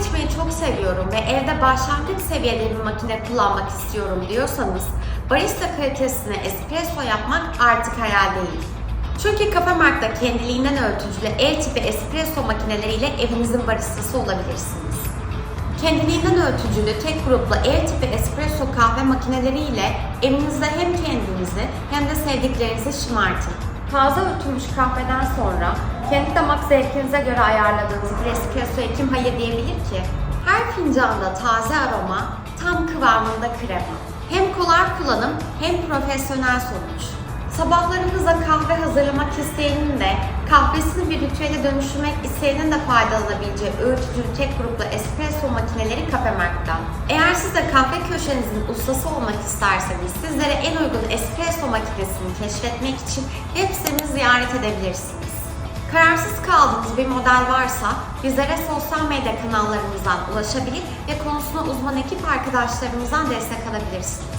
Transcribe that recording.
içmeyi çok seviyorum ve evde başlangıç seviyede bir makine kullanmak istiyorum diyorsanız barista kalitesine espresso yapmak artık hayal değil. Çünkü Cafe Mark'ta kendiliğinden ölçücülü el tipi espresso makineleriyle evinizin baristası olabilirsiniz. Kendiliğinden ölçücülü tek gruplu el tipi espresso kahve makineleriyle evinizde hem kendinizi hem de sevdiklerinizi şımartın. Taze öğütülmüş kahveden sonra kendi damak zevkinize göre ayarladığınız bir espressoya kim hayır diyebilir ki? Her fincanda taze aroma, tam kıvamında krema. Hem kolay kullanım hem profesyonel sonuç. Sabahlarınıza kahve hazırlamak isteyenin de kahvesini bir ritüele dönüştürmek isteyenin de faydalanabileceği öğütücü tek gruplu espresso makineleri Cafe Mark'ta. Eğer siz de kahve köşenizin ustası olmak isterseniz sizlere en uygun espresso keşfetmek için web sitemizi ziyaret edebilirsiniz. Kararsız kaldığınız bir model varsa bizlere sosyal medya kanallarımızdan ulaşabilir ve konusuna uzman ekip arkadaşlarımızdan destek alabilirsiniz.